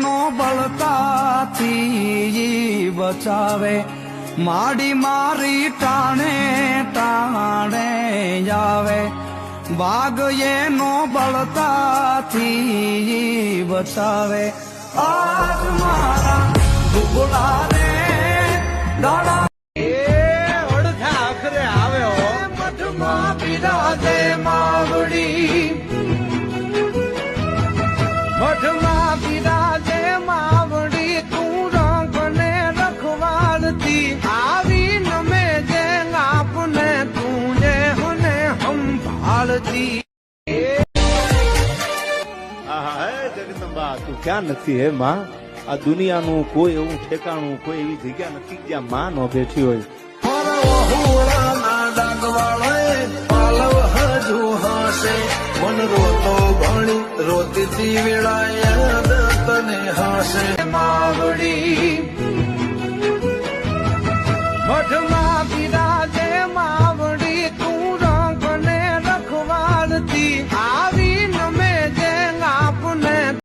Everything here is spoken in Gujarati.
એનો બળતાથી બચાવે. માડી મારી ટાણે ટાણે આવે બાગ એનો બળતાથી બચાવે. આજ મારા દુબળા રે દાડા એ અડધા આખરે આવ્યો મઠમાં બિરાજે પાળતી જગદંબા તું ક્યાં નથી હે માં? આ દુનિયાનું કોઈ એવું ઠેકાણું કોઈ એવી જગ્યા નથી જ્યાં માં નો બેઠી હોય. મન રોતો ભણી રોતી વેળાય તને હાશે. માવડી મઠમાં બિરાજ